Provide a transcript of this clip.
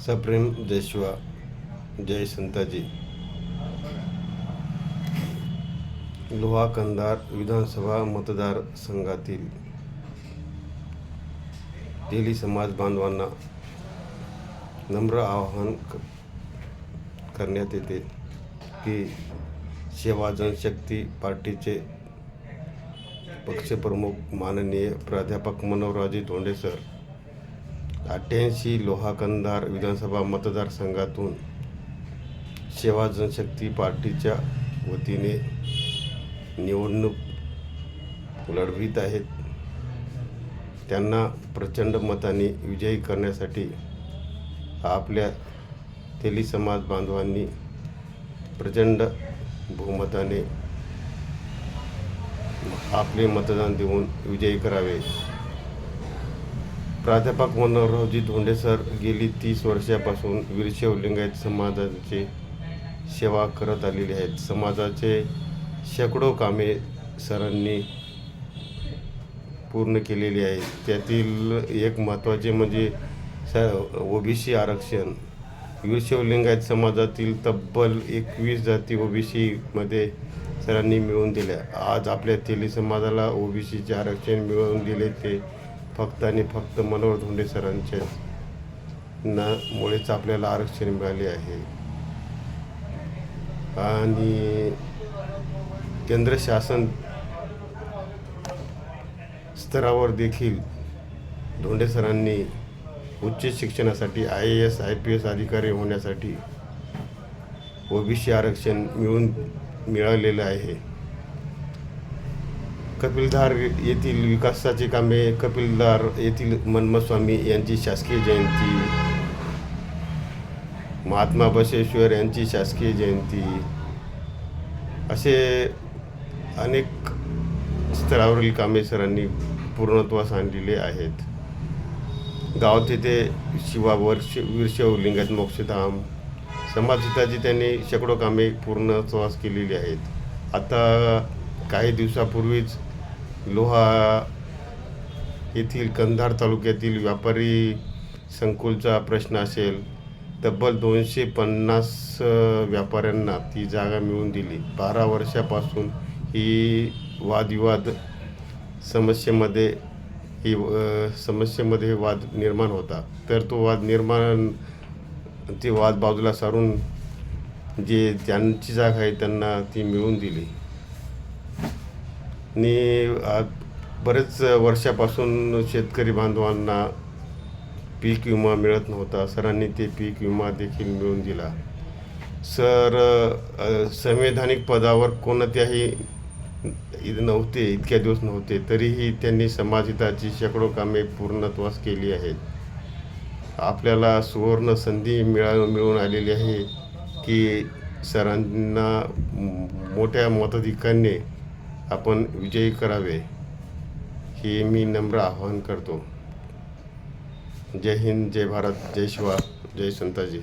सप्रेम जयशिवा जय संताजी. लोहा कंधार विधानसभा मतदारसंघातील तेली समाज बांधवांना नम्र आवाहन करण्यात येते की सेवा जनशक्ती पार्टीचे पक्षप्रमुख माननीय प्राध्यापक मनोहरराजे धोंडे सर अठ्ठ्याऐंशी लोहाकंदार विधानसभा मतदारसंघातून सेवा जनशक्ती पार्टीच्या वतीने निवडणूक लढवित आहेत. त्यांना प्रचंड मताने विजयी करण्यासाठी आपल्या तेली समाज बांधवांनी प्रचंड बहुमताने आपले मतदान देऊन विजयी करावे. प्राध्यापक मनोहररावजी धोंडे सर गेली तीस वर्षापासून वीरशैव लिंगायत समाजाचे सेवा करत आलेली आहेत. समाजाचे शेकडो कामे सरांनी पूर्ण केलेली आहेत. त्यातील एक महत्त्वाचे म्हणजे स ओबीसी आरक्षण. वीरशैव लिंगायत समाजातील तब्बल एकवीस जाती ओबीसीमध्ये सरांनी मिळवून दिल्या. आज आपल्या तेली समाजाला ओबीसीचे आरक्षण मिळवून दिले ते फक्त आणि फक्त मनोहर धोंडे सरांच्या ना मुळेच आपल्याला आरक्षण मिळाले आहे. आणि केंद्र शासन स्तरावर देखील धोंडे सरांनी उच्च शिक्षणासाठी I A S I P S अधिकारी होण्यासाठी ओबीसी आरक्षण मिळून मिळालेलं आहे. कपिलधार येथील विकासाची कामे कपिलधार येथील मन्मस्वामी यांची शासकीय जयंती महात्मा बसवेश्वर यांची शासकीय जयंती असे अनेक स्तरावरील कामे सरांनी पूर्णत्वास आणलेले आहेत. गाव तिथे शिवा वर्ष वीरशैव लिंगात मोक्षधाम समाजहिताची त्यांनी शेकडो कामे पूर्णत्वास केलेली आहेत. आता काही दिवसापूर्वीच लोहा येथील कंधार तालुक्यातील व्यापारी संकुलचा प्रश्न असेल तब्बल दोनशे पन्नास व्यापाऱ्यांना ती जागा मिळवून दिली. बारा वर्षापासून ही वादविवाद समस्येमध्ये ही समस्येमध्ये वाद निर्माण होता. तर तो वाद निर्माण ती वाद बाजूला सारून जे त्यांची जागा आहे त्यांना ती मिळवून दिली. आणि बरेच वर्षापासून शेतकरी बांधवांना पीक विमा मिळत नव्हता. सरांनी ते पीक विमा देखील मिळून दिला. सर संवैधानिक पदावर कोणत्याही नव्हते इतक्या दिवस नव्हते तरीही त्यांनी समाजहिताची शेकडो कामे पूर्णत्वास केली आहेत. आपल्याला सुवर्ण संधी मिळा मिळून आलेली आहे की सरांना मोठ्या मताधिकाने आपण विजयी करावे हे मी नम्र आवाहन करतो. जय हिंद जय भारत जय शिवा जय संताजी.